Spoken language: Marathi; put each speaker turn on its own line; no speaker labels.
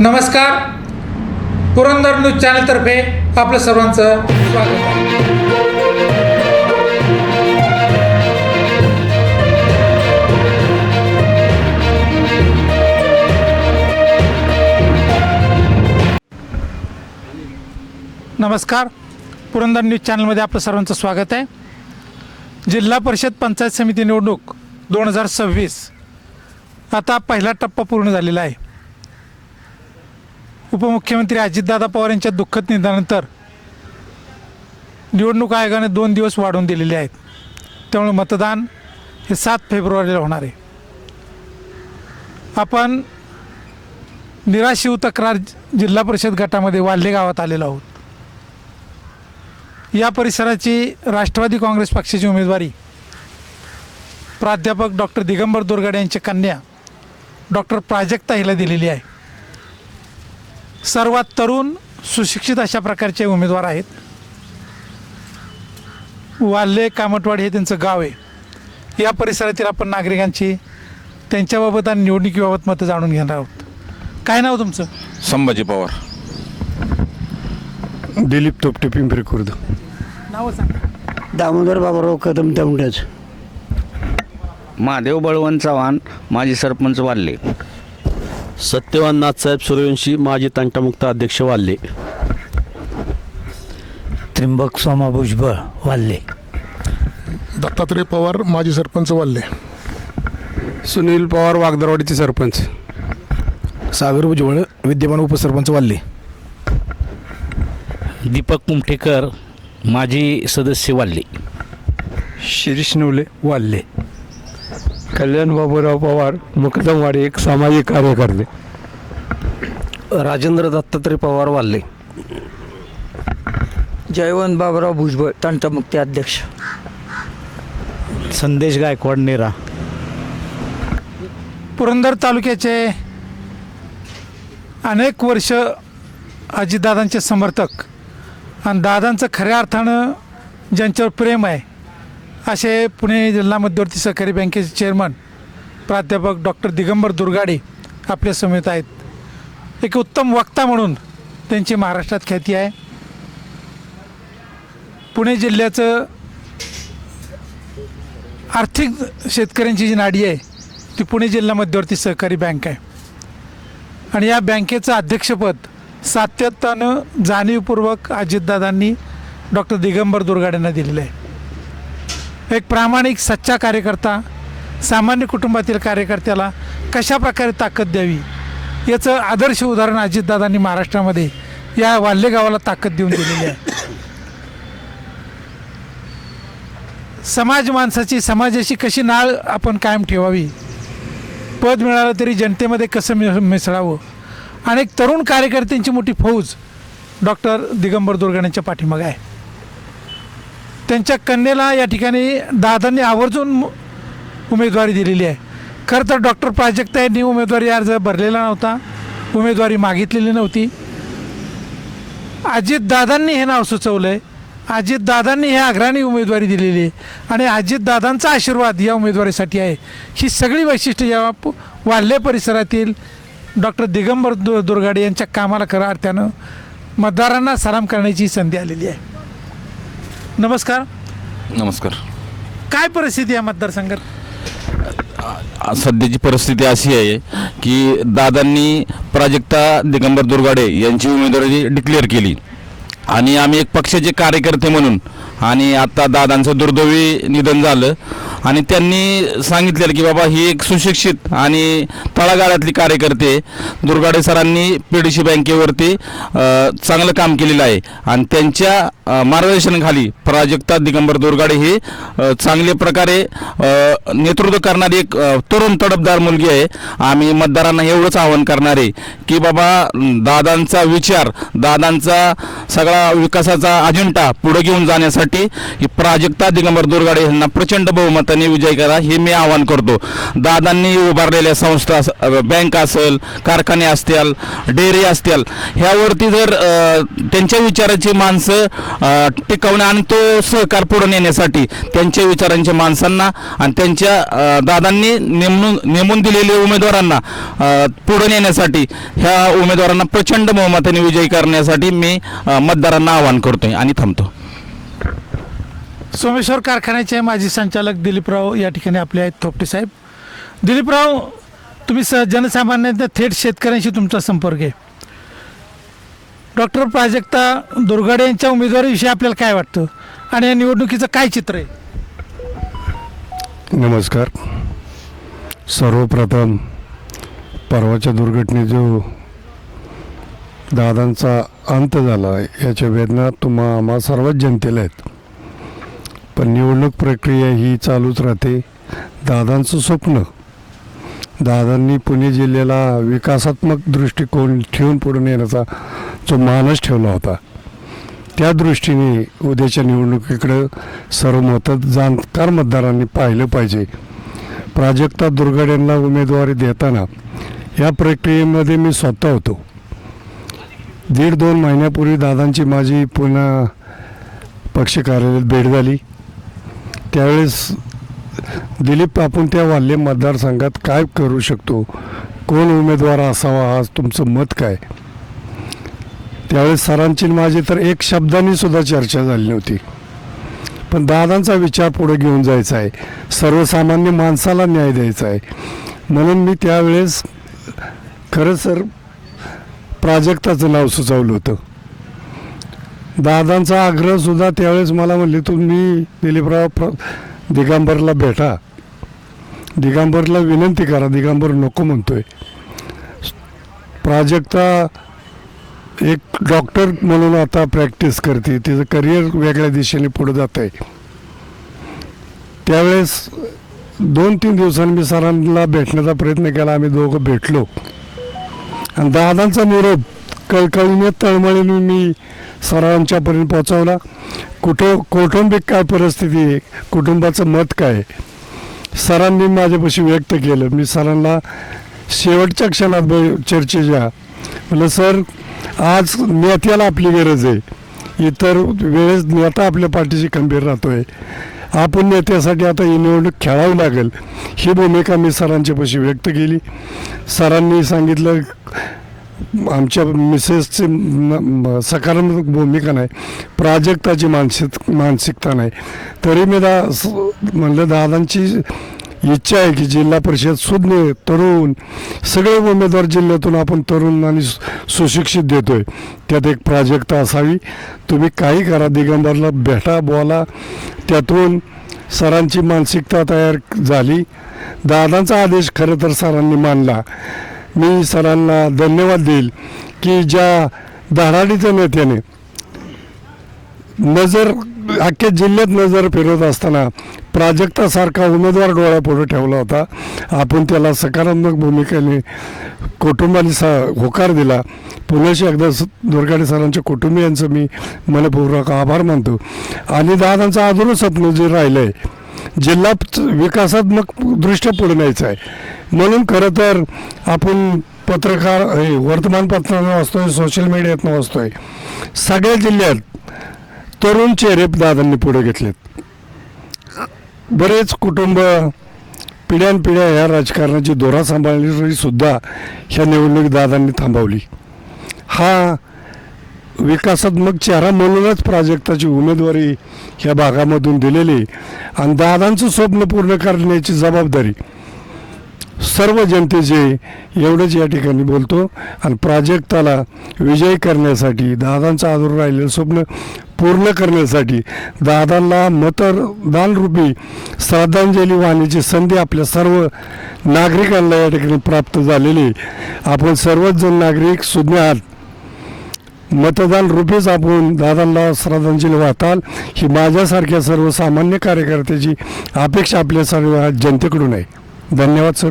नमस्कार. पुरंदर न्यूज चॅनलतर्फे आपलं सर्वांचं स्वागत नमस्कार. पुरंदर न्यूज चॅनलमध्ये आपलं सर्वांचं स्वागत आहे. जिल्हा परिषद पंचायत समिती निवडणूक दोन हजार सव्वीस. आता पहिला टप्पा पूर्ण झालेला आहे. उपमुख्यमंत्री अजितदादा पवार यांच्या दुःखद निधनानंतर निवडणूक आयोगाने दोन दिवस वाढवून दिलेले आहेत. त्यामुळे मतदान हे सात फेब्रुवारीला होणार आहे. आपण निराशिव तक्रार जिल्हा परिषद गटामध्ये वाल्हे गावात आलेलो आहोत. या परिसराची राष्ट्रवादी काँग्रेस पक्षाची उमेदवारी प्राध्यापक डॉक्टर दिगंबर दुर्गाडे यांच्या कन्या डॉक्टर प्राजक्ता हिला दिलेली आहे. सर्वात तरुण सुशिक्षित अशा प्रकारचे उमेदवार आहेत. वाल्हे कामटवाडी हे त्यांचं गाव आहे. या परिसरातील आपण नागरिकांची त्यांच्याबाबत आणि निवडणुकीबाबत मतं जाणून घेणार आहोत. काय नाव तुमचं?
संभाजी पवार.
दिलीप तोपटे पिंपरी खुर्द.
नाव सांगा.
दामोदर बाबाराव कदम दौंडच
महादेव बळवंत चव्हाण माजी सरपंच वाल्ले
सत्यवान नाथसाहेब सूर्यवंशी माजी तंटामुक्त अध्यक्ष वाल्ले.
त्रिंबक सोमा भुजबळ वाल्ले.
दत्तात्रय पवार माजी सरपंच वाल्ले.
सुनील पवार वागदरवाडीचे सरपंच.
सागर भुजबळ विद्यमान उपसरपंच वाल्ले.
दीपक कुमठेकर माजी सदस्य वाल्ले.
शिरीष नवले वाल्ले. कल्याण बाबूराव पवार मुकदमवाडी एक सामाजिक कार्यकर्ते.
राजेंद्र दत्तात्रय पवार वाल्ले
जयवंत बाबराव भुजबळ तंटमुक्ती अध्यक्ष.
संदेश गायकवाड नेरा.
पुरंदर तालुक्याचे अनेक वर्ष अजितदादांचे समर्थक आणि दादांचं खऱ्या अर्थानं ज्यांच्यावर प्रेम आहे असे पुणे जिल्हा मध्यवर्ती सहकारी बँकेचे चेअरमन प्राध्यापक डॉक्टर दिगंबर दुर्गाडे आपल्या समेत आहेत. एक उत्तम वक्ता म्हणून त्यांची महाराष्ट्रात ख्याती आहे. पुणे जिल्ह्याचं आर्थिक शेतकऱ्यांची जी नाडी आहे ती पुणे जिल्हा मध्यवर्ती सहकारी बँक आहे. आणि या बँकेचं अध्यक्षपद सातत्यानं जाणीवपूर्वक अजितदादांनी डॉक्टर दिगंबर दुर्गाडेंना दिलेलं आहे. एक प्रामाणिक सच्चा कार्यकर्ता सामान्य कुटुंबातील कार्यकर्त्याला कशा प्रकारे ताकद द्यावी? याचं आदर्श उदाहरण अजितदादांनी महाराष्ट्रामध्ये या वाल्हे गावाला ताकद देऊन दिलेली आहे. समाज माणसाची समाजाशी कशी नाळ आपण कायम ठेवावी? पद मिळालं तरी जनतेमध्ये कसं मि मिसळावं? अनेक तरुण कार्यकर्त्यांची मोठी फौज डॉक्टर दिगंबर दुर्गाणेच्या पाठीमागे आहे. त्यांच्या कन्येला या ठिकाणी दादांनी आवर्जून उमेदवारी दिलेली आहे. खरं तर डॉक्टर प्राजक्ता यांनी उमेदवारी अर्ज भरलेला नव्हता उमेदवारी मागितलेली नव्हती. अजितदादांनी हे नाव सुचवलं आहे अजितदादांनी हे आग्रहाने उमेदवारी दिलेली आहे आणि अजितदादांचा आशीर्वाद या उमेदवारीसाठी आहे. ही सगळी वैशिष्ट्य या वाल्हे परिसरातील डॉक्टर दिगंबर दु दुर्गाडे यांच्या कामाला खऱ्या अर्थानं मतदारांना सलाम करण्याची संधी आलेली आहे. नमस्कार.
नमस्कार.
काय परिस्थिती आहे मतदारसंघात?
आ- सध्याची परिस्थिती अशी आहे की दादांनी प्राजक्ता दिगंबर दुर्गाडे यांची उमेदवारी डिक्लेअर केली. आणि आम्ही एक पक्षाचे कार्यकर्ते म्हणून आणि आता दादांचं दुर्दैवी निधन झालं. आणि त्यांनी सांगितलेलं की बाबा ही एक सुशिक्षित आणि तळागाळातली कार्यकर्ते दुर्गाडे सरांनी पी डी सी बँकेवरती अ, चांगलं काम केलेलं आहे. आणि त्यांच्या मार्गदर्शनाखाली प्राजक्ता दिगंबर दुर्गाडे ही चांगल्या प्रकारे नेतृत्व करणारी एक तरुण तडपदार मुलगी आहे. आम्ही मतदारांना एवढंच आवाहन करणार आहे की बाबा दादांचा विचार दादांचा सगळा विकासाचा अजेंडा पुढे घेऊन जाण्यासाठी प्राजक्ता दिगंबर दुर्गाडे यांना प्रचंड बहुमताने विजय करा हे मी आवाहन करतो. दादांनी उभारलेल्या संस्था बँक असेल कारखाने असतील डेअरी असतील ह्यावरती जर त्यांच्या विचाराची माणसं टिकवणे आणि तो सहकार पुढे नेण्यासाठी त्यांच्या विचारांच्या माणसांना आणि त्यांच्या दादांनी नेमून नेमून दिलेल्या उमेदवारांना पुढे नेण्यासाठी ह्या उमेदवारांना प्रचंड बहुमताने विजयी करण्यासाठी मी मतदारांना आवाहन करतोय आणि थांबतो.
सोमेश्वर कारखान्याचे माजी संचालक दिलीपराव या ठिकाणी आपले आहेत थोपटे साहेब. दिलीपराव तुम्ही स जनसामान्यांच्या थेट शेतकऱ्यांशी तुमचा संपर्क आहे. डॉक्टर प्राजक्ता दुर्गाडे यांच्या उमेदवारीविषयी आपल्याला काय वाटतं? आणि या निवडणुकीचं काय चित्र आहे?
नमस्कार. सर्वप्रथम परवाच्या दुर्घटनेत जो दादांचा अंत झाला याच्या वेदना तुम्हा आम्हा सर्वच जनतेला आहेत. पण निवडणूक प्रक्रिया ही चालूच राहते. दादांचं स्वप्न दादांनी पुणे जिल्ह्याला विकासात्मक दृष्टिकोन ठेवून पुढे नेण्याचा जो मानस ठेवला होता त्या दृष्टीने उद्याच्या निवडणुकीकडं सर्व मतं जाणकार मतदारांनी पाहिलं पाहिजे. प्राजक्ता दुर्गाड्यांना उमेदवारी देताना या प्रक्रियेमध्ये मी स्वतः होतो. दीड दोन महिन्यापूर्वी दादांची माझी पुन्हा पक्ष कार्यालयात भेट झाली. त्यावेळेस दिलीप आपण त्या वाल्हे मतदारसंघात काय करू शकतो? कोण उमेदवार असावा? आज तुमचं मत काय? त्यावेळेस सरांची माझी तर एक शब्दांनी सुद्धा चर्चा झाली नव्हती. पण दादांचा विचार पुढे घेऊन जायचा आहे. सर्वसामान्य माणसाला न्याय द्यायचा आहे. म्हणून मी त्यावेळेस खरं सर प्राजक्ताचं नाव सुचवलं होतं. दादांचा आग्रह सुद्धा त्यावेळेस मला म्हणले तुम्ही दिलीपराव प्र दिगंबरला भेटा. दिगंबरला विनंती करा. दिगंबर नको म्हणतोय. प्राजक्ता एक डॉक्टर म्हणून आता प्रॅक्टिस करते. तिचं करिअर वेगळ्या दिशेने पुढे जात आहे त्यावेळेस दोन तीन दिवसांनी मी सरांना भेटण्याचा प्रयत्न केला. आम्ही दोघं भेटलो. आणि दादांचा निरोप कळकळीने तळमळीने मी सरांच्यापर्यंत पोहोचवला. कुठं कौटुंबिक काय परिस्थिती आहे? कुटुंबाचं मत काय आहे? सरांनी माझ्यापाशी व्यक्त केलं. मी सरांना शेवटच्या क्षणात ब- चर्चेच्या म्हटलं सर आज नेत्याला आपली गरज आहे. इतर वेळेस नेता आपल्या पाठीशी खंबीर राहतोय. आपण नेत्यासाठी आता ही निवडणूक खेळावी लागेल. ही भूमिका मी सरांच्यापाशी व्यक्त केली. सरांनी सांगितलं आमच्या मिसेसची सकारात्मक भूमिका नाही. प्राजक्ताची मानसिक मानसिकता नाही. तरी मी दा स- म्हणलं दादांची इच्छा आहे की जिल्हा परिषद सुज्ञ तरुण सगळे उमेदवार जिल्ह्यातून आपण तरुण आणि सुशिक्षित सुशिक्षित देतोय. त्यात एक प्राजक्ता असावी. तुम्ही काही करा दिगंबरला भेटा बोला. त्यातून सरांची मानसिकता तयार झाली. दादांचा आदेश खरं तर सरांनी मानला. मी सरांना धन्यवाद देईल की ज्या धडाडीच्या नेत्याने नजर अख्ख्या जिल्ह्यात नजर फिरवत असताना प्राजक्तासारखा उमेदवार डोळ्यापुढे ठेवला होता. आपण त्याला सकारात्मक भूमिकेने कुटुंबाने सा होकार दिला. पुण्याशी एकदा स- दुर्गाडे सरांच्या कुटुंबियांचं मी मनपूर्वक आभार मानतो. आणि दादांचं अजूनच स्वप्न जे राहिलं आहे जिल्हा विकासात्मक दृष्ट्या पुढे न्यायचं आहे. म्हणून खरं तर आपण पत्रकार हे वर्तमानपत्रानं वाचतोय सोशल मीडियातनं वाचतोय. सगळ्या जिल्ह्यात तरुण चेहरे दादांनी पुढे घेतलेत. बरेच कुटुंब पिढ्यानपिढ्या ह्या राजकारणाची दोरा सांभाळणारी सुद्धा ह्या निवडणूक दादांनी थांबवली. हा विकासात्मक चेहरा म्हणूनच प्राजक्ताची उमेदवारी ह्या भागामधून दिलेली आणि दादांचं स्वप्न पूर्ण करण्याची जबाबदारी सर्व जनतेचे एवढंच या ठिकाणी बोलतो. आणि प्राजक्ताला विजय करण्यासाठी दादांचं आदर राहिलेलं स्वप्न पूर्ण करण्यासाठी दादांना मतदानरूपी श्रद्धांजली वाहण्याची संधी आपल्या सर्व नागरिकांना या ठिकाणी प्राप्त झालेली आहे. आपण सर्वच जण नागरिक सुज्ञ आहात. मतदान रूपीच आपण दादांना श्रद्धांजली वाहताल. ही माझ्यासारख्या सर्वसामान्य कार्यकर्त्याची अपेक्षा आपल्या सर्व जनतेकडून आहे. धन्यवाद सर